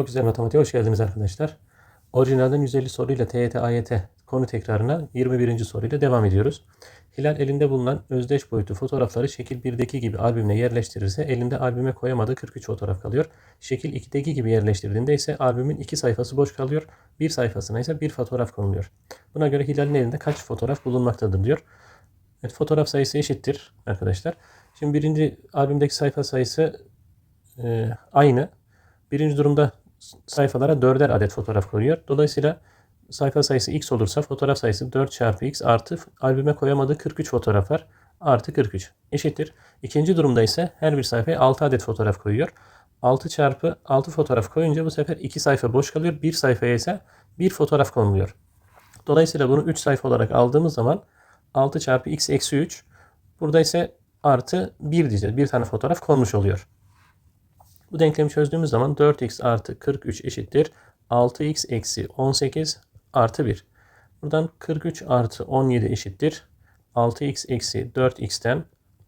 Çok güzel matematiğe hoş geldiniz arkadaşlar. Orijinalden 150 soruyla TYT, AYT konu tekrarına 21. soruyla devam ediyoruz. Hilal elinde bulunan özdeş boyutlu fotoğrafları şekil 1'deki gibi albümüne yerleştirirse elinde albüme koyamadığı 43 fotoğraf kalıyor. Şekil 2'deki gibi yerleştirdiğinde ise albümün iki sayfası boş kalıyor. Bir sayfasına ise bir fotoğraf konuluyor. Buna göre Hilal'in elinde kaç fotoğraf bulunmaktadır diyor. Evet, fotoğraf sayısı eşittir arkadaşlar. Şimdi birinci albümdeki sayfa sayısı e, aynı. Birinci durumda sayfalara dörder adet fotoğraf koyuyor. Dolayısıyla sayfa sayısı x olursa fotoğraf sayısı 4 çarpı x artı albüme koyamadığı 43 fotoğraf var. Artı 43 eşittir. İkinci durumda ise her bir sayfaya 6 adet fotoğraf koyuyor. 6 çarpı 6 fotoğraf koyunca bu sefer 2 sayfa boş kalıyor. Bir sayfaya ise bir fotoğraf konuluyor. Dolayısıyla bunu 3 sayfa olarak aldığımız zaman 6 çarpı x eksi 3. Burada ise artı 1 diyeceğiz. Bir tane fotoğraf konmuş oluyor. Bu denklemi çözdüğümüz zaman 4x artı 43 eşittir. 6x eksi 18 artı 1. Buradan 43 artı 17 eşittir. 6x eksi 4x'ten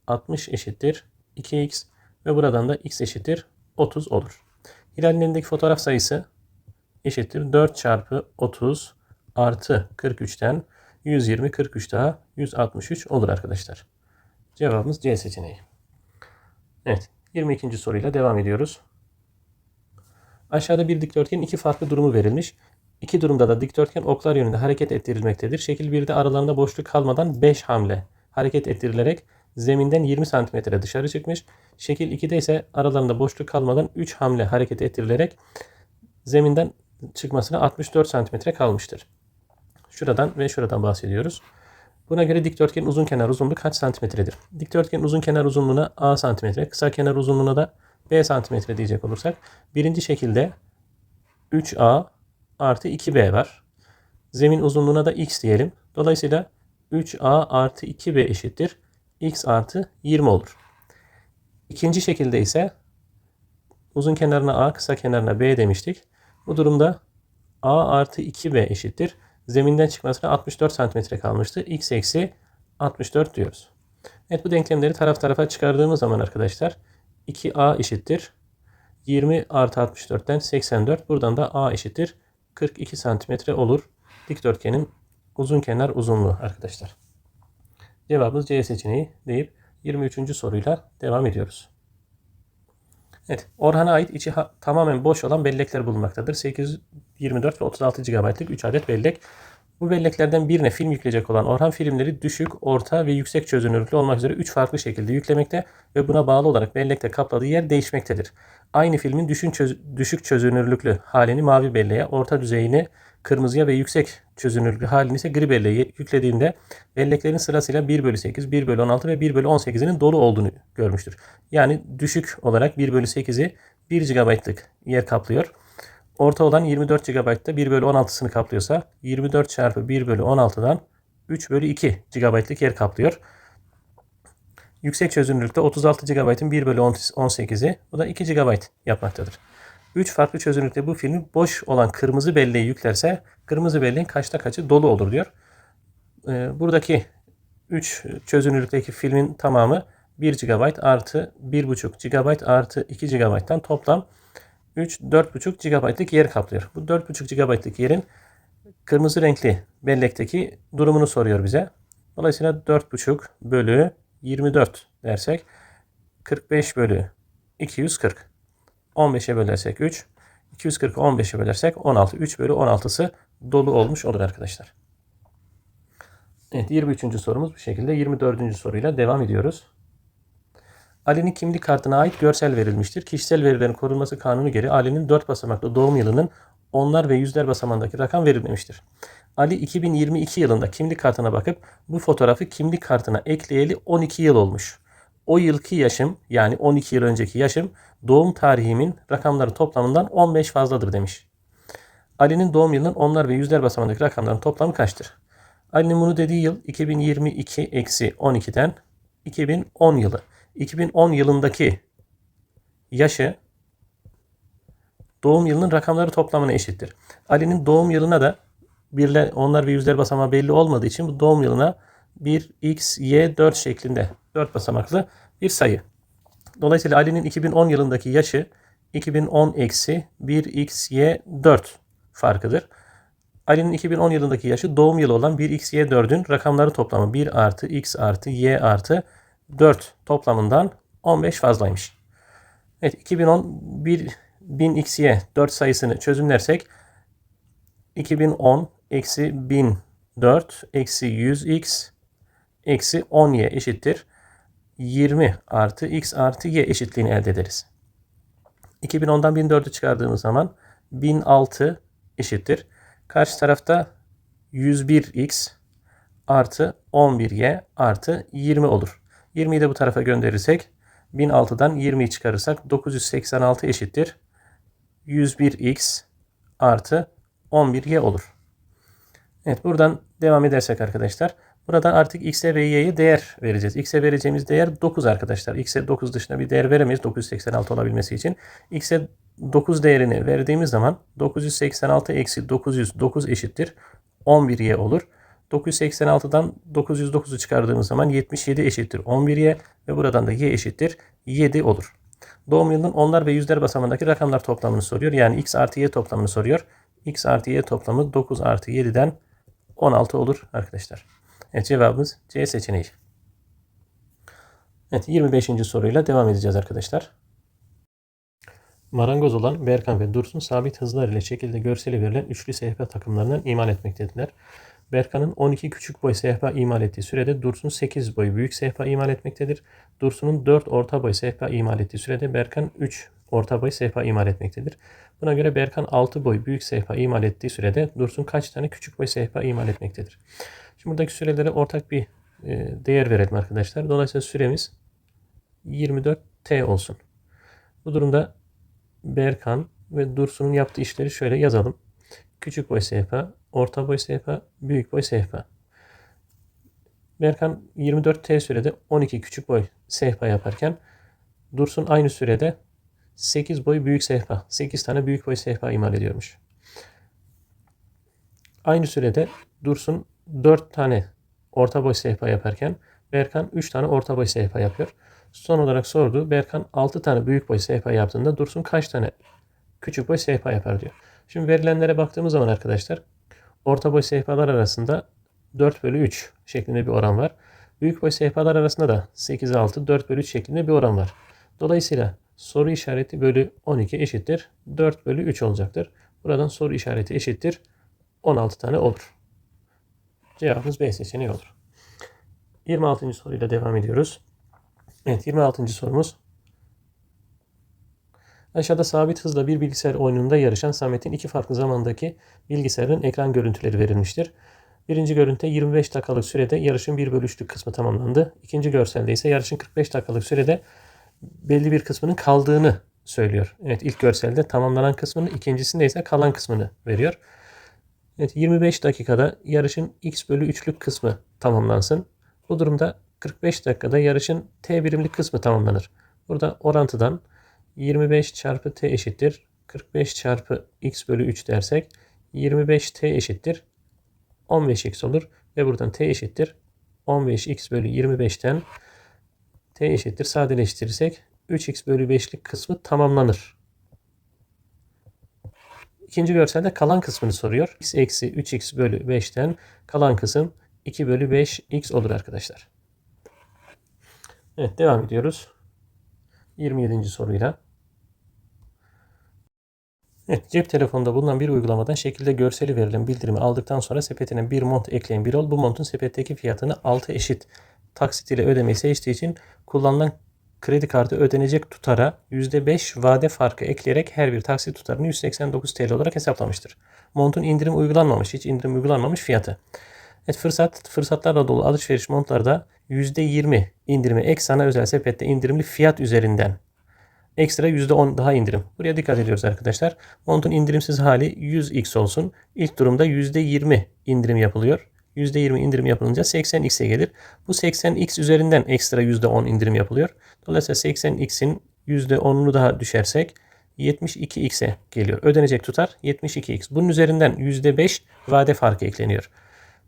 60 eşittir. 2x ve buradan da x eşittir 30 olur. Hilal'in elindeki fotoğraf sayısı eşittir 4 çarpı 30 artı 43'ten 120 43 daha 163 olur arkadaşlar. Cevabımız C seçeneği. Evet 22. soruyla devam ediyoruz. Aşağıda bir dikdörtgenin iki farklı durumu verilmiş. İki durumda da dikdörtgen oklar yönünde hareket ettirilmektedir. Şekil 1'de aralarında boşluk kalmadan 5 hamle hareket ettirilerek zeminden 20 cm dışarı çıkmış. Şekil 2'de ise aralarında boşluk kalmadan 3 hamle hareket ettirilerek zeminden çıkmasına 64 cm kalmıştır. Şuradan ve şuradan bahsediyoruz. Buna göre dikdörtgenin uzun kenar uzunluğu kaç santimetredir? Dikdörtgenin uzun kenar uzunluğuna A santimetre, kısa kenar uzunluğuna da B santimetre diyecek olursak. Birinci şekilde 3A artı 2B var. Zemin uzunluğuna da X diyelim. Dolayısıyla 3A artı 2B eşittir. X artı 20 olur. İkinci şekilde ise uzun kenarına A, kısa kenarına B demiştik. Bu durumda A artı 2B eşittir zeminden çıkmasına 64 cm kalmıştı. X eksi 64 diyoruz. Evet bu denklemleri taraf tarafa çıkardığımız zaman arkadaşlar 2A eşittir. 20 artı 64'ten 84. Buradan da A eşittir. 42 cm olur. Dikdörtgenin uzun kenar uzunluğu arkadaşlar. Cevabımız C seçeneği deyip 23. soruyla devam ediyoruz. Evet, Orhan'a ait içi tamamen boş olan bellekler bulunmaktadır. 824 ve 36 GB'lık 3 adet bellek. Bu belleklerden birine film yükleyecek olan Orhan filmleri düşük, orta ve yüksek çözünürlüklü olmak üzere 3 farklı şekilde yüklemekte ve buna bağlı olarak bellekte kapladığı yer değişmektedir. Aynı filmin düşün çöz düşük çözünürlüklü halini mavi belleğe, orta düzeyini kırmızıya ve yüksek çözünürlüklü halini ise gri belleğe yüklediğinde belleklerin sırasıyla 1 bölü 8, 1 bölü 16 ve 1 bölü 18'inin dolu olduğunu görmüştür. Yani düşük olarak 1 bölü 8'i 1 GB'lık yer kaplıyor. Orta olan 24 GB'da 1 bölü 16'sını kaplıyorsa 24 çarpı 1 bölü 16'dan 3 bölü 2 GB'lık yer kaplıyor. Yüksek çözünürlükte 36 GB'ın 1 bölü 18'i bu da 2 GB yapmaktadır. 3 farklı çözünürlükte bu filmi boş olan kırmızı belleği yüklerse kırmızı belleğin kaçta kaçı dolu olur diyor. Ee, buradaki 3 çözünürlükteki filmin tamamı 1 GB artı 1.5 GB artı 2 GB'tan toplam 3 4.5 GB'lık yer kaplıyor. Bu 4.5 GB'lık yerin kırmızı renkli bellekteki durumunu soruyor bize. Dolayısıyla 4.5 bölü 24 dersek 45 bölü 240. 15'e bölersek 3. 240'ı 15'e bölersek 16. 3 bölü 16'sı dolu olmuş olur arkadaşlar. Evet 23. sorumuz bu şekilde. 24. soruyla devam ediyoruz. Ali'nin kimlik kartına ait görsel verilmiştir. Kişisel verilerin korunması kanunu gereği Ali'nin 4 basamaklı doğum yılının onlar ve yüzler basamandaki rakam verilmemiştir. Ali 2022 yılında kimlik kartına bakıp bu fotoğrafı kimlik kartına ekleyeli 12 yıl olmuş. O yılki yaşım yani 12 yıl önceki yaşım doğum tarihimin rakamları toplamından 15 fazladır demiş. Ali'nin doğum yılının onlar ve yüzler basamandaki rakamların toplamı kaçtır? Ali'nin bunu dediği yıl 2022 eksi 12'den 2010 yılı. 2010 yılındaki yaşı doğum yılının rakamları toplamına eşittir. Ali'nin doğum yılına da birler, onlar ve yüzler basamağı belli olmadığı için bu doğum yılına 1, x, y, 4 şeklinde 4 basamaklı bir sayı. Dolayısıyla Ali'nin 2010 yılındaki yaşı 2010 eksi 1xy 4 farkıdır. Ali'nin 2010 yılındaki yaşı doğum yılı olan 1xy4'ün rakamları toplamı 1 artı x artı y artı 4 toplamından 15 fazlaymış. Evet 2010 1 1000xy 4 sayısını çözümlersek 2010 eksi 1004 eksi 100x eksi 10y eşittir. 20 artı x artı y eşitliğini elde ederiz. 2010'dan 1004'ü çıkardığımız zaman 1006 eşittir. Karşı tarafta 101x artı 11y artı 20 olur. 20'yi de bu tarafa gönderirsek 1006'dan 20'yi çıkarırsak 986 eşittir. 101x artı 11y olur. Evet buradan devam edersek arkadaşlar. Burada artık x'e ve y'ye değer vereceğiz. x'e vereceğimiz değer 9 arkadaşlar. x'e 9 dışında bir değer veremeyiz 986 olabilmesi için. x'e 9 değerini verdiğimiz zaman 986 eksi 909 eşittir 11y olur. 986'dan 909'u çıkardığımız zaman 77 eşittir 11y ve buradan da y eşittir 7 olur. Doğum yılının onlar ve yüzler basamındaki rakamlar toplamını soruyor. Yani x artı y toplamını soruyor. x artı y toplamı 9 artı 7'den 16 olur arkadaşlar. Evet cevabımız C seçeneği. Evet 25. soruyla devam edeceğiz arkadaşlar. Marangoz olan Berkan ve Dursun sabit hızlar ile şekilde görseli verilen üçlü sehpa takımlarından imal etmektedirler. Berkan'ın 12 küçük boy sehpa imal ettiği sürede Dursun 8 boy büyük sehpa imal etmektedir. Dursun'un 4 orta boy sehpa imal ettiği sürede Berkan 3 orta boy sehpa imal etmektedir. Buna göre Berkan 6 boy büyük sehpa imal ettiği sürede Dursun kaç tane küçük boy sehpa imal etmektedir? Şimdi buradaki sürelere ortak bir e, değer verelim arkadaşlar. Dolayısıyla süremiz 24T olsun. Bu durumda Berkan ve Dursun'un yaptığı işleri şöyle yazalım. Küçük boy sehpa, orta boy sehpa, büyük boy sehpa. Berkan 24T sürede 12 küçük boy sehpa yaparken Dursun aynı sürede 8 boy büyük sehpa, 8 tane büyük boy sehpa imal ediyormuş. Aynı sürede Dursun 4 tane orta boy sehpa yaparken Berkan 3 tane orta boy sehpa yapıyor. Son olarak sordu. Berkan 6 tane büyük boy sehpa yaptığında Dursun kaç tane küçük boy sehpa yapar diyor. Şimdi verilenlere baktığımız zaman arkadaşlar orta boy sehpalar arasında 4 bölü 3 şeklinde bir oran var. Büyük boy sehpalar arasında da 8 6 4 bölü 3 şeklinde bir oran var. Dolayısıyla soru işareti bölü 12 eşittir. 4 bölü 3 olacaktır. Buradan soru işareti eşittir. 16 tane olur. Cevabımız B seçeneği olur. 26. soruyla devam ediyoruz. Evet 26. sorumuz. Aşağıda sabit hızla bir bilgisayar oyununda yarışan Samet'in iki farklı zamandaki bilgisayarın ekran görüntüleri verilmiştir. Birinci görüntüde 25 dakikalık sürede yarışın 1 bölü 3'lük kısmı tamamlandı. İkinci görselde ise yarışın 45 dakikalık sürede belli bir kısmının kaldığını söylüyor. Evet ilk görselde tamamlanan kısmını, ikincisinde ise kalan kısmını veriyor. Evet 25 dakikada yarışın x bölü 3'lük kısmı tamamlansın. Bu durumda 45 dakikada yarışın t birimlik kısmı tamamlanır. Burada orantıdan 25 çarpı t eşittir. 45 çarpı x bölü 3 dersek 25t eşittir. 15x olur. Ve buradan t eşittir. 15x bölü 25'ten t eşittir. Sadeleştirirsek 3x bölü 5'lik kısmı tamamlanır. İkinci görselde kalan kısmını soruyor. x eksi 3x bölü 5'ten kalan kısım 2 bölü 5x olur arkadaşlar. Evet devam ediyoruz. 27. soruyla. Evet, cep telefonunda bulunan bir uygulamadan şekilde görseli verilen bildirimi aldıktan sonra sepetine bir mont ekleyen bir ol. Bu montun sepetteki fiyatını 6 eşit taksit ile ödemeyi seçtiği için kullanılan kredi kartı ödenecek tutara %5 vade farkı ekleyerek her bir taksit tutarını 189 TL olarak hesaplamıştır. Montun indirim uygulanmamış, hiç indirim uygulanmamış fiyatı. Evet fırsat, fırsatlarla dolu alışveriş montlarda %20 indirimi ek sana özel sepette indirimli fiyat üzerinden ekstra %10 daha indirim. Buraya dikkat ediyoruz arkadaşlar. Montun indirimsiz hali 100x olsun. İlk durumda %20 indirim yapılıyor. %20 indirim yapılınca 80x'e gelir. Bu 80x üzerinden ekstra %10 indirim yapılıyor. Dolayısıyla 80x'in %10'unu daha düşersek 72x'e geliyor. Ödenecek tutar 72x. Bunun üzerinden %5 vade farkı ekleniyor.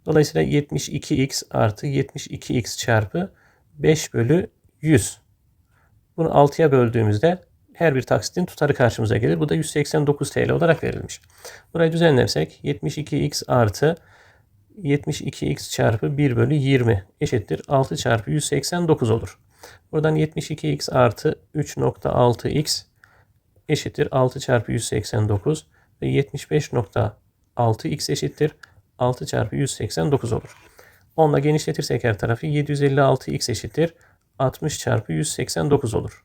Dolayısıyla 72x artı 72x çarpı 5 bölü 100. Bunu 6'ya böldüğümüzde her bir taksitin tutarı karşımıza gelir. Bu da 189 TL olarak verilmiş. Burayı düzenlersek 72x artı 72x çarpı 1 bölü 20 eşittir 6 çarpı 189 olur. Buradan 72x artı 3.6x eşittir 6 çarpı 189 ve 75.6x eşittir 6 çarpı 189 olur. 10 ile genişletirsek her tarafı 756x eşittir 60 çarpı 189 olur.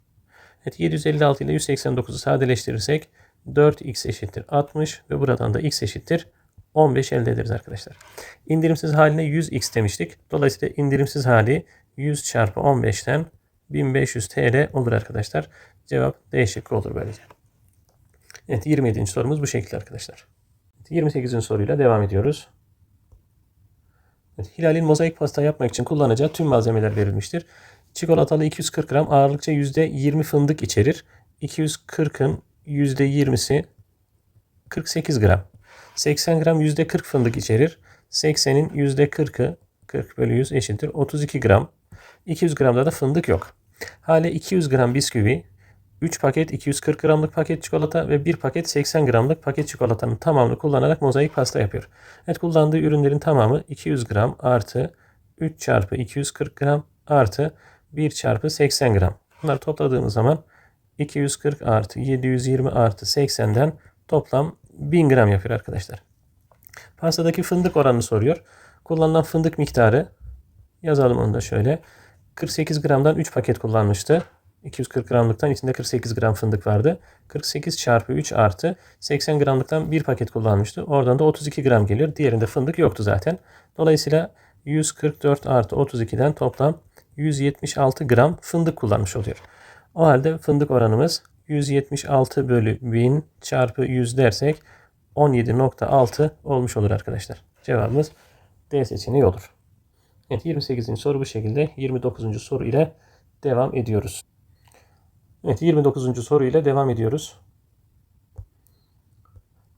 Evet 756 ile 189'u sadeleştirirsek 4x eşittir 60 ve buradan da x eşittir 15 elde ederiz arkadaşlar. İndirimsiz haline 100x demiştik. Dolayısıyla indirimsiz hali 100 çarpı 15'ten 1500 TL olur arkadaşlar. Cevap D şıkkı olur böylece. Evet 27. sorumuz bu şekilde arkadaşlar. 28. soruyla devam ediyoruz. Evet, Hilal'in mozaik pasta yapmak için kullanacağı tüm malzemeler verilmiştir. Çikolatalı 240 gram ağırlıkça %20 fındık içerir. 240'ın %20'si 48 gram. 80 gram %40 fındık içerir. 80'in %40'ı 40 bölü 100 eşittir 32 gram. 200 gramda da fındık yok. Hale 200 gram bisküvi, 3 paket 240 gramlık paket çikolata ve 1 paket 80 gramlık paket çikolatanın tamamını kullanarak mozaik pasta yapıyor. Evet kullandığı ürünlerin tamamı 200 gram artı 3 çarpı 240 gram artı 1 çarpı 80 gram. Bunları topladığımız zaman 240 artı 720 artı 80'den toplam 1000 gram yapıyor arkadaşlar. Pastadaki fındık oranını soruyor. Kullanılan fındık miktarı yazalım onu da şöyle. 48 gramdan 3 paket kullanmıştı. 240 gramlıktan içinde 48 gram fındık vardı. 48 çarpı 3 artı 80 gramlıktan 1 paket kullanmıştı. Oradan da 32 gram geliyor. Diğerinde fındık yoktu zaten. Dolayısıyla 144 artı 32'den toplam 176 gram fındık kullanmış oluyor. O halde fındık oranımız 176 bölü 1000 çarpı 100 dersek 17.6 olmuş olur arkadaşlar. Cevabımız D seçeneği olur. Evet 28. soru bu şekilde. 29. soru ile devam ediyoruz. Evet 29. soru ile devam ediyoruz.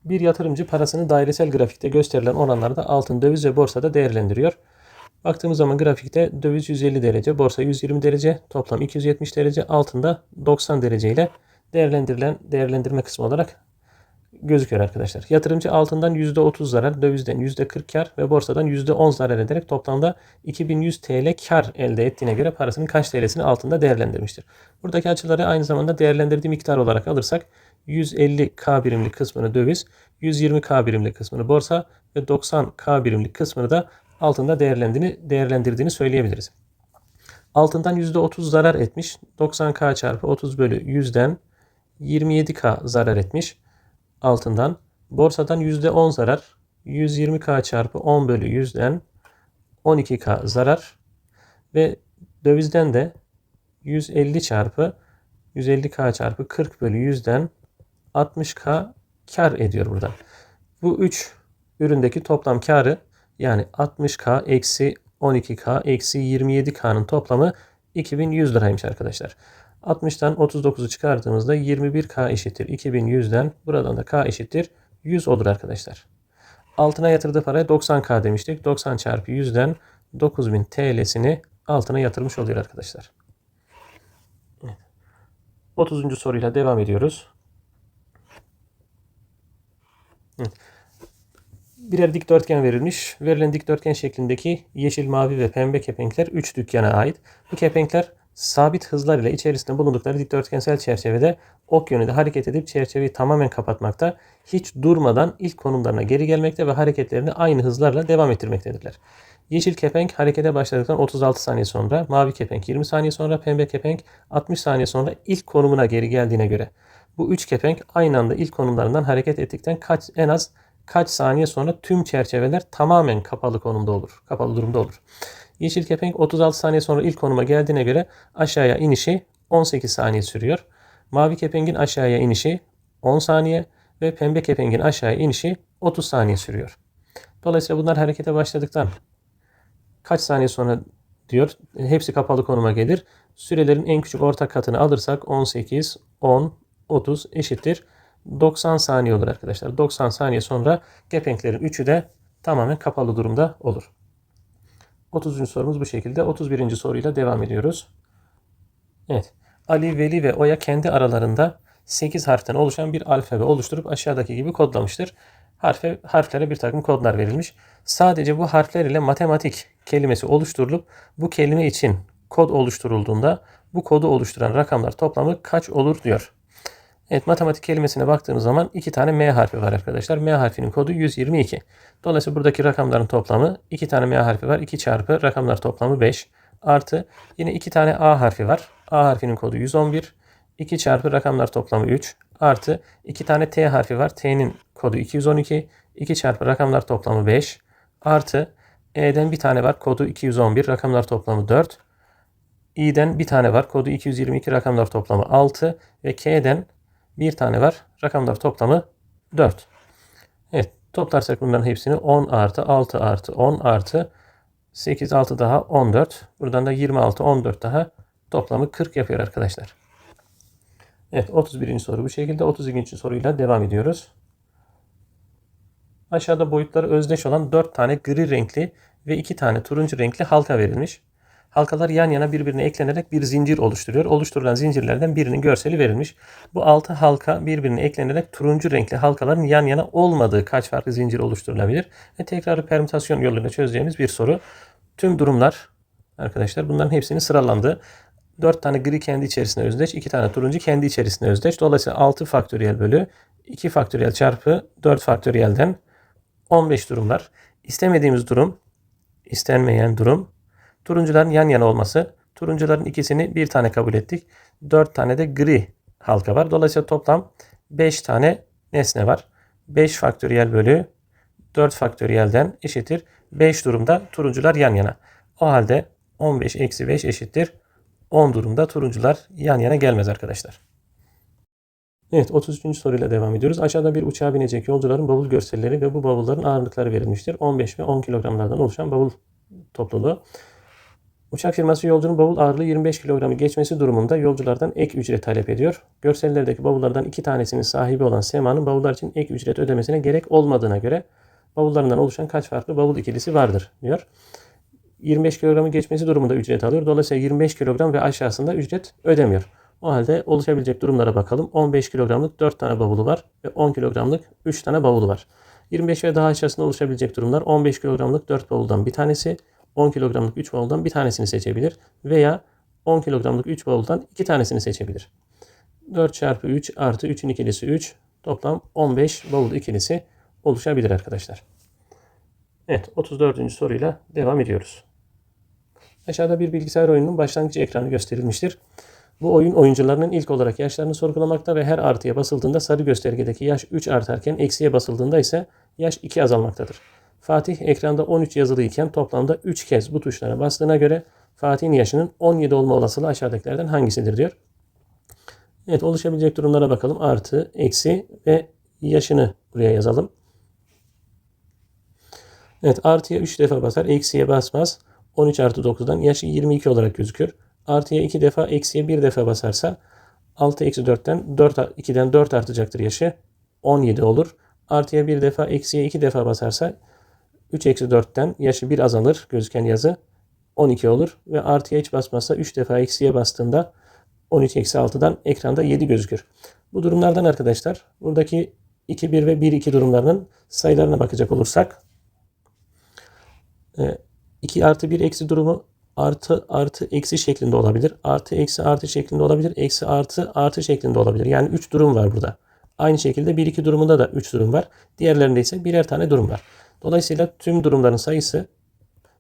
Bir yatırımcı parasını dairesel grafikte gösterilen oranlarda altın, döviz ve borsada değerlendiriyor. Baktığımız zaman grafikte döviz 150 derece, borsa 120 derece, toplam 270 derece, altında 90 derece ile değerlendirilen değerlendirme kısmı olarak gözüküyor arkadaşlar. Yatırımcı altından %30 zarar, dövizden %40 kar ve borsadan %10 zarar ederek toplamda 2100 TL kar elde ettiğine göre parasının kaç TL'sini altında değerlendirmiştir. Buradaki açıları aynı zamanda değerlendirdiği miktar olarak alırsak 150K birimlik kısmını döviz, 120K birimlik kısmını borsa ve 90K birimlik kısmını da altında değerlendirdiğini, değerlendirdiğini söyleyebiliriz. Altından %30 zarar etmiş. 90K çarpı 30 bölü 100'den 27K zarar etmiş altından. Borsadan %10 zarar. 120K çarpı 10 bölü 100'den 12K zarar. Ve dövizden de 150 çarpı 150K çarpı 40 bölü 100'den 60K kar ediyor buradan. Bu 3 üründeki toplam karı yani 60K eksi 12K eksi 27K'nın toplamı 2100 liraymış arkadaşlar. 60'tan 39'u çıkardığımızda 21K eşittir 2100'den buradan da K eşittir 100 olur arkadaşlar. Altına yatırdığı paraya 90K demiştik. 90 çarpı 100'den 9000 TL'sini altına yatırmış oluyor arkadaşlar. 30. soruyla devam ediyoruz. Birer dikdörtgen verilmiş. Verilen dikdörtgen şeklindeki yeşil, mavi ve pembe kepenkler 3 dükkana ait. Bu kepenkler sabit hızlar ile içerisinde bulundukları dikdörtgensel çerçevede ok yönünde hareket edip çerçeveyi tamamen kapatmakta, hiç durmadan ilk konumlarına geri gelmekte ve hareketlerini aynı hızlarla devam ettirmektedirler. Yeşil kepenk harekete başladıktan 36 saniye sonra, mavi kepenk 20 saniye sonra, pembe kepenk 60 saniye sonra ilk konumuna geri geldiğine göre bu üç kepenk aynı anda ilk konumlarından hareket ettikten kaç en az kaç saniye sonra tüm çerçeveler tamamen kapalı konumda olur. Kapalı durumda olur. Yeşil kepenk 36 saniye sonra ilk konuma geldiğine göre aşağıya inişi 18 saniye sürüyor. Mavi kepengin aşağıya inişi 10 saniye ve pembe kepengin aşağıya inişi 30 saniye sürüyor. Dolayısıyla bunlar harekete başladıktan kaç saniye sonra diyor. Hepsi kapalı konuma gelir. Sürelerin en küçük ortak katını alırsak 18, 10, 30 eşittir. 90 saniye olur arkadaşlar. 90 saniye sonra kepenklerin üçü de tamamen kapalı durumda olur. 30. sorumuz bu şekilde. 31. soruyla devam ediyoruz. Evet. Ali, Veli ve Oya kendi aralarında 8 harften oluşan bir alfabe oluşturup aşağıdaki gibi kodlamıştır. Harfe, harflere bir takım kodlar verilmiş. Sadece bu harfler ile matematik kelimesi oluşturulup bu kelime için kod oluşturulduğunda bu kodu oluşturan rakamlar toplamı kaç olur diyor. Evet matematik kelimesine baktığımız zaman iki tane M harfi var arkadaşlar. M harfinin kodu 122. Dolayısıyla buradaki rakamların toplamı iki tane M harfi var. 2 çarpı rakamlar toplamı 5. Artı yine iki tane A harfi var. A harfinin kodu 111. 2 çarpı rakamlar toplamı 3. Artı iki tane T harfi var. T'nin kodu 212. 2 çarpı rakamlar toplamı 5. Artı E'den bir tane var. Kodu 211. Rakamlar toplamı 4. i'den bir tane var. Kodu 222. Rakamlar toplamı 6. Ve K'den bir tane var. Rakamlar toplamı 4. Evet toplarsak bunların hepsini 10 artı 6 artı 10 artı 8 6 daha 14. Buradan da 26 14 daha toplamı 40 yapıyor arkadaşlar. Evet 31. soru bu şekilde 32. soruyla devam ediyoruz. Aşağıda boyutları özdeş olan 4 tane gri renkli ve 2 tane turuncu renkli halka verilmiş. Halkalar yan yana birbirine eklenerek bir zincir oluşturuyor. Oluşturulan zincirlerden birinin görseli verilmiş. Bu altı halka birbirine eklenerek turuncu renkli halkaların yan yana olmadığı kaç farklı zincir oluşturulabilir? Ve tekrarı permütasyon yoluyla çözeceğimiz bir soru. Tüm durumlar arkadaşlar bunların hepsini sıralandı. 4 tane gri kendi içerisinde özdeş, 2 tane turuncu kendi içerisinde özdeş. Dolayısıyla 6 faktöriyel bölü 2 faktöriyel çarpı 4 faktöriyelden 15 durumlar. İstemediğimiz durum, istenmeyen durum Turuncuların yan yana olması. Turuncuların ikisini bir tane kabul ettik. 4 tane de gri halka var. Dolayısıyla toplam 5 tane nesne var. 5 faktöriyel bölü 4 faktöriyelden eşittir. 5 durumda turuncular yan yana. O halde 15 eksi 5 eşittir. 10 durumda turuncular yan yana gelmez arkadaşlar. Evet 33. soruyla devam ediyoruz. Aşağıda bir uçağa binecek yolcuların bavul görselleri ve bu bavulların ağırlıkları verilmiştir. 15 ve 10 kilogramlardan oluşan bavul topluluğu. Uçak firması yolcunun bavul ağırlığı 25 kilogramı geçmesi durumunda yolculardan ek ücret talep ediyor. Görsellerdeki bavullardan iki tanesinin sahibi olan Sema'nın bavullar için ek ücret ödemesine gerek olmadığına göre bavullarından oluşan kaç farklı bavul ikilisi vardır diyor. 25 kilogramı geçmesi durumunda ücret alıyor. Dolayısıyla 25 kilogram ve aşağısında ücret ödemiyor. O halde oluşabilecek durumlara bakalım. 15 kilogramlık 4 tane bavulu var ve 10 kilogramlık 3 tane bavulu var. 25 ve daha aşağısında oluşabilecek durumlar 15 kilogramlık 4 bavuldan bir tanesi, 10 kilogramlık 3 bavuldan bir tanesini seçebilir. Veya 10 kilogramlık 3 bavuldan 2 tanesini seçebilir. 4 çarpı 3 artı 3'ün ikilisi 3. Toplam 15 bavul ikilisi oluşabilir arkadaşlar. Evet 34. soruyla devam ediyoruz. Aşağıda bir bilgisayar oyununun başlangıç ekranı gösterilmiştir. Bu oyun oyuncularının ilk olarak yaşlarını sorgulamakta ve her artıya basıldığında sarı göstergedeki yaş 3 artarken eksiye basıldığında ise yaş 2 azalmaktadır. Fatih ekranda 13 yazılı iken toplamda 3 kez bu tuşlara bastığına göre Fatih'in yaşının 17 olma olasılığı aşağıdakilerden hangisidir diyor. Evet oluşabilecek durumlara bakalım. Artı, eksi ve yaşını buraya yazalım. Evet artıya 3 defa basar. Eksiye basmaz. 13 artı 9'dan yaşı 22 olarak gözükür. Artıya 2 defa eksiye 1 defa basarsa 6 eksi 4'ten 4, 2'den 4 artacaktır yaşı. 17 olur. Artıya 1 defa eksiye 2 defa basarsa 3 eksi 4'ten yaşı 1 azalır gözüken yazı 12 olur. Ve artıya hiç basmazsa 3 defa eksiye bastığında 13 eksi 6'dan ekranda 7 gözükür. Bu durumlardan arkadaşlar buradaki 2 1 ve 1 2 durumlarının sayılarına bakacak olursak 2 e, artı 1 eksi durumu artı artı eksi şeklinde olabilir. Artı eksi artı şeklinde olabilir. Eksi artı artı şeklinde olabilir. Yani 3 durum var burada. Aynı şekilde 1 2 durumunda da 3 durum var. Diğerlerinde ise birer tane durum var. Dolayısıyla tüm durumların sayısı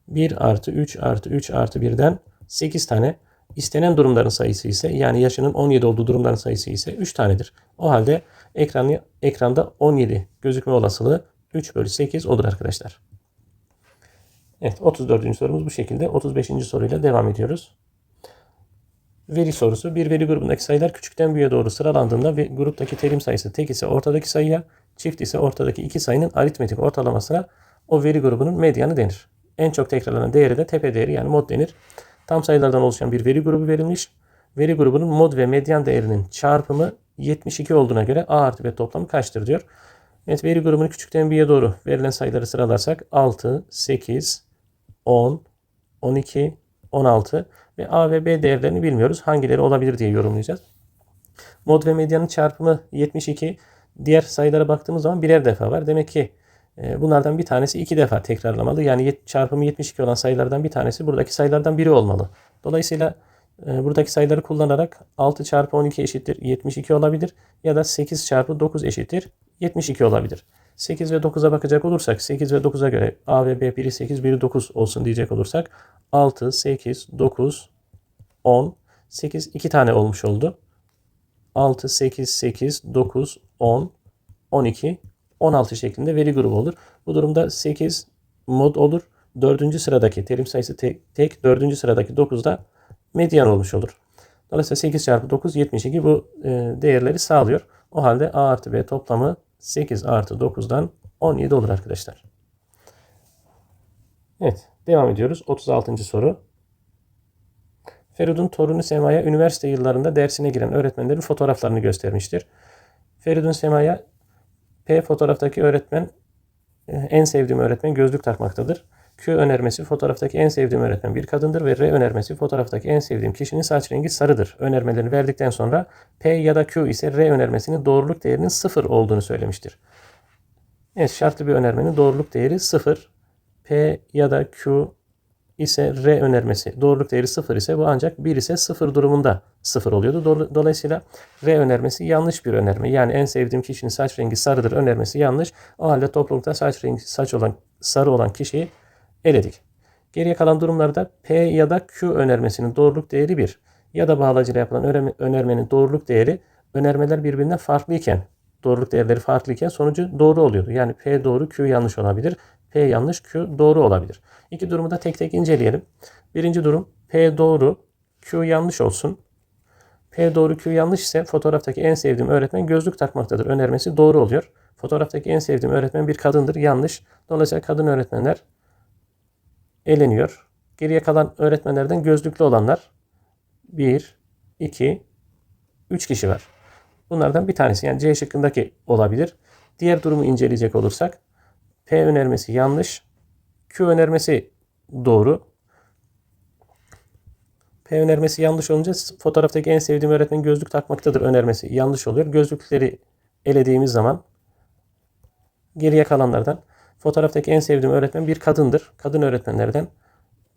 1 artı 3 artı 3 artı 1'den 8 tane. İstenen durumların sayısı ise yani yaşının 17 olduğu durumların sayısı ise 3 tanedir. O halde ekran, ekranda 17 gözükme olasılığı 3 bölü 8 olur arkadaşlar. Evet 34. sorumuz bu şekilde. 35. soruyla devam ediyoruz. Veri sorusu. Bir veri grubundaki sayılar küçükten büyüğe doğru sıralandığında ve gruptaki terim sayısı tek ise ortadaki sayıya, çift ise ortadaki iki sayının aritmetik ortalamasına o veri grubunun medyanı denir. En çok tekrarlanan değeri de tepe değeri yani mod denir. Tam sayılardan oluşan bir veri grubu verilmiş. Veri grubunun mod ve medyan değerinin çarpımı 72 olduğuna göre A artı B toplamı kaçtır diyor. Evet veri grubunu küçükten büyüğe doğru verilen sayıları sıralarsak 6, 8, 10, 12, 16 ve A ve B değerlerini bilmiyoruz. Hangileri olabilir diye yorumlayacağız. Mod ve medyanın çarpımı 72. Diğer sayılara baktığımız zaman birer defa var. Demek ki e, bunlardan bir tanesi iki defa tekrarlamalı. Yani çarpımı 72 olan sayılardan bir tanesi buradaki sayılardan biri olmalı. Dolayısıyla e, buradaki sayıları kullanarak 6 çarpı 12 eşittir 72 olabilir. Ya da 8 çarpı 9 eşittir 72 olabilir. 8 ve 9'a bakacak olursak 8 ve 9'a göre A ve B biri 8 biri 9 olsun diyecek olursak 6, 8, 9, 10, 8 2 tane olmuş oldu. 6, 8, 8, 9, 10, 12, 16 şeklinde veri grubu olur. Bu durumda 8 mod olur. Dördüncü sıradaki terim sayısı tek, tek dördüncü sıradaki 9 da medyan olmuş olur. Dolayısıyla 8 çarpı 9 72 bu e, değerleri sağlıyor. O halde A artı B toplamı 8 artı 9'dan 17 olur arkadaşlar. Evet devam ediyoruz. 36. soru. Feridun torunu Sema'ya üniversite yıllarında dersine giren öğretmenlerin fotoğraflarını göstermiştir. Feridun Sema'ya P fotoğraftaki öğretmen e, en sevdiğim öğretmen gözlük takmaktadır. Q önermesi fotoğraftaki en sevdiğim öğretmen bir kadındır ve R önermesi fotoğraftaki en sevdiğim kişinin saç rengi sarıdır. Önermelerini verdikten sonra P ya da Q ise R önermesinin doğruluk değerinin sıfır olduğunu söylemiştir. Evet şartlı bir önermenin doğruluk değeri sıfır. P ya da Q ise R önermesi doğruluk değeri 0 ise bu ancak 1 ise 0 durumunda 0 oluyordu. Dol- Dolayısıyla R önermesi yanlış bir önerme. Yani en sevdiğim kişinin saç rengi sarıdır önermesi yanlış. O halde toplulukta saç rengi saç olan sarı olan kişiyi eledik. Geriye kalan durumlarda P ya da Q önermesinin doğruluk değeri 1 ya da bağlacıyla yapılan önerme- önermenin doğruluk değeri önermeler birbirinden farklı iken doğruluk değerleri farklı iken sonucu doğru oluyordu. Yani P doğru Q yanlış olabilir. P yanlış Q doğru olabilir. İki durumu da tek tek inceleyelim. Birinci durum P doğru Q yanlış olsun. P doğru Q yanlış ise fotoğraftaki en sevdiğim öğretmen gözlük takmaktadır önermesi doğru oluyor. Fotoğraftaki en sevdiğim öğretmen bir kadındır yanlış. Dolayısıyla kadın öğretmenler eleniyor. Geriye kalan öğretmenlerden gözlüklü olanlar 1, 2, 3 kişi var. Bunlardan bir tanesi yani C şıkkındaki olabilir. Diğer durumu inceleyecek olursak P önermesi yanlış. Q önermesi doğru. P önermesi yanlış olunca fotoğraftaki en sevdiğim öğretmen gözlük takmaktadır önermesi yanlış oluyor. Gözlükleri elediğimiz zaman geriye kalanlardan fotoğraftaki en sevdiğim öğretmen bir kadındır. Kadın öğretmenlerden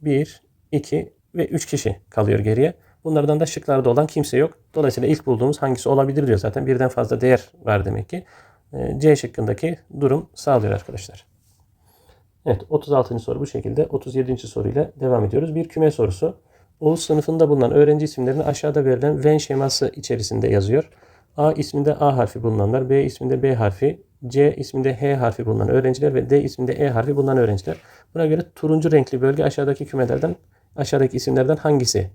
1, 2 ve 3 kişi kalıyor geriye. Bunlardan da şıklarda olan kimse yok. Dolayısıyla ilk bulduğumuz hangisi olabilir diyor zaten. Birden fazla değer var demek ki. Ee, C şıkkındaki durum sağlıyor arkadaşlar. Evet 36. soru bu şekilde. 37. soruyla devam ediyoruz. Bir küme sorusu. Oğuz sınıfında bulunan öğrenci isimlerini aşağıda verilen Venn şeması içerisinde yazıyor. A isminde A harfi bulunanlar, B isminde B harfi, C isminde H harfi bulunan öğrenciler ve D isminde E harfi bulunan öğrenciler. Buna göre turuncu renkli bölge aşağıdaki kümelerden, aşağıdaki isimlerden hangisi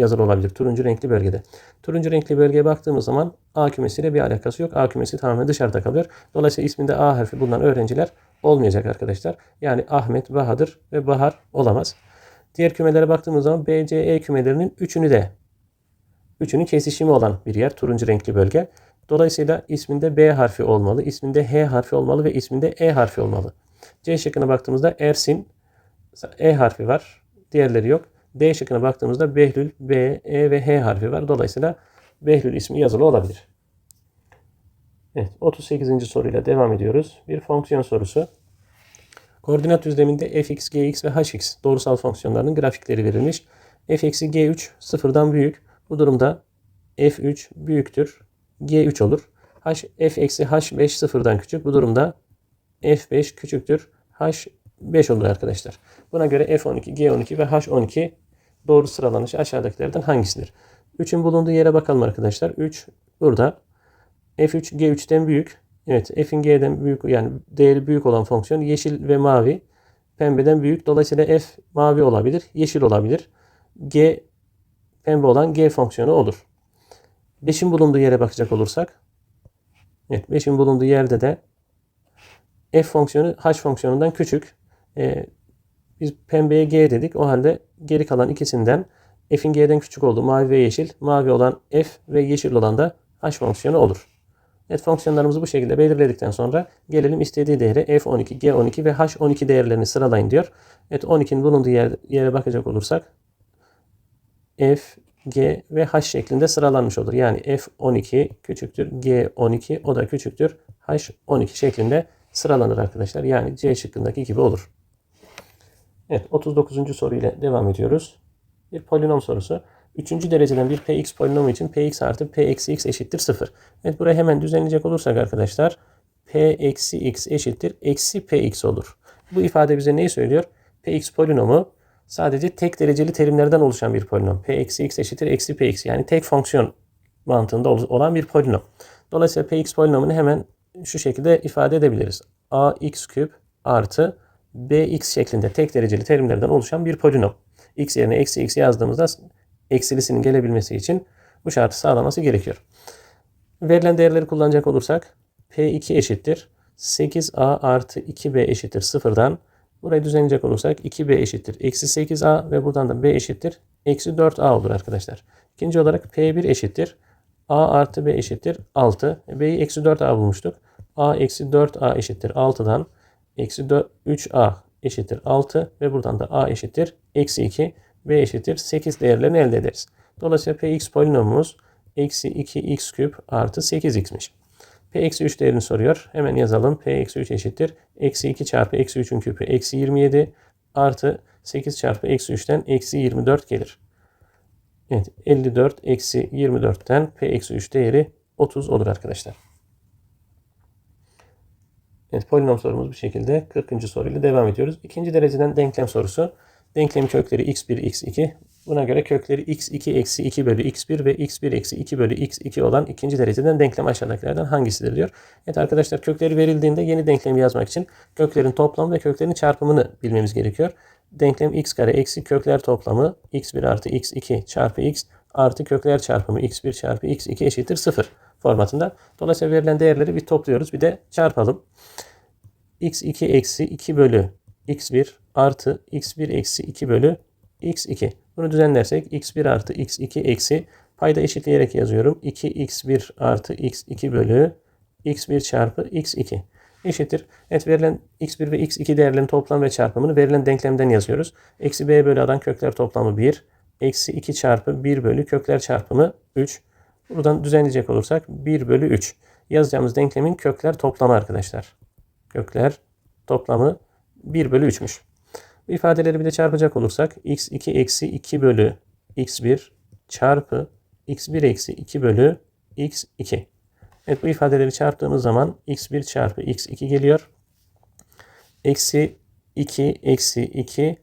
yazılı olabilir turuncu renkli bölgede? Turuncu renkli bölgeye baktığımız zaman A kümesiyle bir alakası yok. A kümesi tamamen dışarıda kalıyor. Dolayısıyla isminde A harfi bulunan öğrenciler olmayacak arkadaşlar. Yani Ahmet, Bahadır ve Bahar olamaz. Diğer kümelere baktığımız zaman B, C, E kümelerinin üçünü de üçünün kesişimi olan bir yer turuncu renkli bölge. Dolayısıyla isminde B harfi olmalı, isminde H harfi olmalı ve isminde E harfi olmalı. C şıkkına baktığımızda Ersin E harfi var. Diğerleri yok. D şıkkına baktığımızda Behlül, B, E ve H harfi var. Dolayısıyla Behlül ismi yazılı olabilir. Evet, 38. soruyla devam ediyoruz. Bir fonksiyon sorusu. Koordinat düzleminde fx, gx ve hx doğrusal fonksiyonlarının grafikleri verilmiş. f eksi g3 sıfırdan büyük. Bu durumda f3 büyüktür. g3 olur. h f eksi h5 sıfırdan küçük. Bu durumda f5 küçüktür. H5 olur arkadaşlar. Buna göre f12, g12 ve h12 doğru sıralanışı aşağıdakilerden hangisidir? 3'ün bulunduğu yere bakalım arkadaşlar. 3 burada. f3 g3'ten büyük. Evet f'in g'den büyük yani değeri büyük olan fonksiyon yeşil ve mavi. Pembeden büyük. Dolayısıyla f mavi olabilir. Yeşil olabilir. g pembe olan g fonksiyonu olur. 5'in bulunduğu yere bakacak olursak. Evet 5'in bulunduğu yerde de f fonksiyonu h fonksiyonundan küçük. Ee, biz pembeye g dedik. O halde geri kalan ikisinden f'in g'den küçük olduğu mavi ve yeşil. Mavi olan f ve yeşil olan da h fonksiyonu olur. Evet fonksiyonlarımızı bu şekilde belirledikten sonra gelelim istediği değere f12, g12 ve h12 değerlerini sıralayın diyor. Evet 12'nin bulunduğu yer, yere bakacak olursak f G ve H şeklinde sıralanmış olur. Yani F12 küçüktür G12 o da küçüktür H12 şeklinde sıralanır arkadaşlar. Yani C şıkkındaki gibi olur. Evet 39. soru ile devam ediyoruz. Bir polinom sorusu. Üçüncü dereceden bir px polinomu için px artı p eksi x eşittir 0. Evet burayı hemen düzenleyecek olursak arkadaşlar p eksi x eşittir eksi px olur. Bu ifade bize neyi söylüyor? px polinomu sadece tek dereceli terimlerden oluşan bir polinom. p eksi x eşittir eksi px yani tek fonksiyon mantığında olan bir polinom. Dolayısıyla px polinomunu hemen şu şekilde ifade edebiliriz. ax küp artı bx şeklinde tek dereceli terimlerden oluşan bir polinom. x yerine eksi x yazdığımızda eksilisinin gelebilmesi için bu şartı sağlaması gerekiyor. Verilen değerleri kullanacak olursak P2 eşittir 8A artı 2B eşittir 0'dan burayı düzenleyecek olursak 2B eşittir eksi 8A ve buradan da B eşittir eksi 4A olur arkadaşlar. İkinci olarak P1 eşittir A artı B eşittir 6. B'yi eksi 4A bulmuştuk. A eksi 4A eşittir 6'dan eksi 3A eşittir 6 ve buradan da A eşittir eksi 2 b eşittir 8 değerlerini elde ederiz. Dolayısıyla px polinomumuz eksi 2x küp artı 8x'miş. p eksi 3 değerini soruyor. Hemen yazalım. p eksi 3 eşittir. Eksi 2 çarpı eksi 3'ün küpü eksi 27 artı 8 çarpı eksi 3'ten eksi 24 gelir. Evet 54 eksi 24'ten p eksi 3 değeri 30 olur arkadaşlar. Evet polinom sorumuz bu şekilde 40. soruyla devam ediyoruz. İkinci dereceden denklem sorusu. Denklem kökleri x1, x2. Buna göre kökleri x2 eksi 2 bölü x1 ve x1 eksi 2 bölü x2 olan ikinci dereceden denklem aşağıdakilerden hangisidir diyor. Evet arkadaşlar kökleri verildiğinde yeni denklemi yazmak için köklerin toplamı ve köklerin çarpımını bilmemiz gerekiyor. Denklem x kare eksi kökler toplamı x1 artı x2 çarpı x artı kökler çarpımı x1 çarpı x2 eşittir 0 formatında. Dolayısıyla verilen değerleri bir topluyoruz bir de çarpalım. x2 eksi 2 bölü x1 artı x1 eksi 2 bölü x2. Bunu düzenlersek x1 artı x2 eksi payda eşitleyerek yazıyorum. 2x1 artı x2 bölü x1 çarpı x2 eşittir. Evet verilen x1 ve x2 değerlerin toplam ve çarpımını verilen denklemden yazıyoruz. Eksi b bölü a'dan kökler toplamı 1. Eksi 2 çarpı 1 bölü kökler çarpımı 3. Buradan düzenleyecek olursak 1 bölü 3. Yazacağımız denklemin kökler toplamı arkadaşlar. Kökler toplamı 1 bölü 3'müş. Bu ifadeleri bir de çarpacak olursak x2 eksi 2 bölü x1 çarpı x1 eksi 2 bölü x2. Evet bu ifadeleri çarptığımız zaman x1 çarpı x2 geliyor. Eksi 2 eksi 2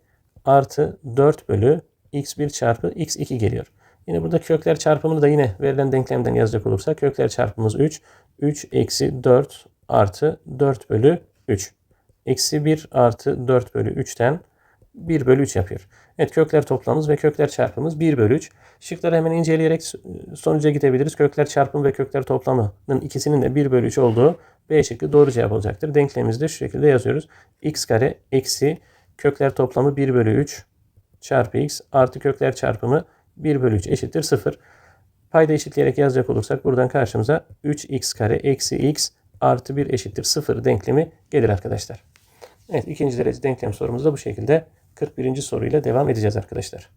artı 4 bölü x1 çarpı x2 geliyor. Yine burada kökler çarpımını da yine verilen denklemden yazacak olursak kökler çarpımımız 3. 3 eksi 4 artı 4 bölü 3. Eksi 1 artı 4 bölü 3'ten 1 bölü 3 yapıyor. Evet kökler toplamımız ve kökler çarpımımız 1 bölü 3. Şıkları hemen inceleyerek sonuca gidebiliriz. Kökler çarpımı ve kökler toplamının ikisinin de 1 bölü 3 olduğu B şıkkı doğru cevap olacaktır. Denklemimizi de şu şekilde yazıyoruz. x kare eksi kökler toplamı 1 bölü 3 çarpı x artı kökler çarpımı 1 bölü 3 eşittir 0. Payda eşitleyerek yazacak olursak buradan karşımıza 3x kare eksi x artı 1 eşittir 0 denklemi gelir arkadaşlar. Evet ikinci derece denklem sorumuz da bu şekilde 41. soruyla devam edeceğiz arkadaşlar.